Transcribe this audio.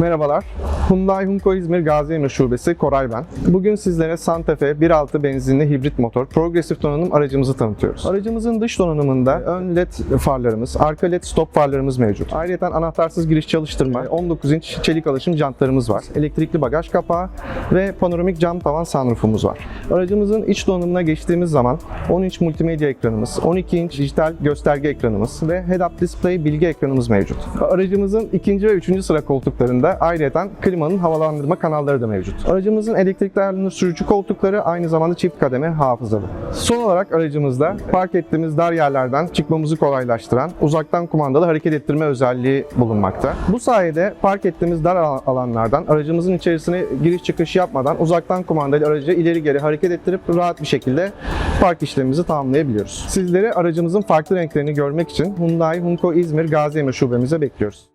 Merhabalar. Hyundai Hunko İzmir Gaziemir Şubesi Koray ben. Bugün sizlere Santa Fe 1.6 benzinli hibrit motor progresif donanım aracımızı tanıtıyoruz. Aracımızın dış donanımında ön led farlarımız, arka led stop farlarımız mevcut. Ayrıca anahtarsız giriş çalıştırma, 19 inç çelik alışım jantlarımız var. Elektrikli bagaj kapağı ve panoramik cam tavan sunroofumuz var. Aracımızın iç donanımına geçtiğimiz zaman 10 inç multimedya ekranımız, 12 inç dijital gösterge ekranımız ve head-up display bilgi ekranımız mevcut. Aracımızın ikinci ve üçüncü sıra koltuklarında ayrıca klimanın havalandırma kanalları da mevcut. Aracımızın elektrikli ayarlanır sürücü koltukları aynı zamanda çift kademe hafızalı. Son olarak aracımızda park ettiğimiz dar yerlerden çıkmamızı kolaylaştıran uzaktan kumandalı hareket ettirme özelliği bulunmakta. Bu sayede park ettiğimiz dar al- alanlardan aracımızın içerisine giriş çıkış yapmadan uzaktan kumandayla aracı ileri geri hareket ettirip rahat bir şekilde park işlemimizi tamamlayabiliyoruz. Sizleri aracımızın farklı renklerini görmek için Hyundai Hunko İzmir Gaziemir şubemize bekliyoruz.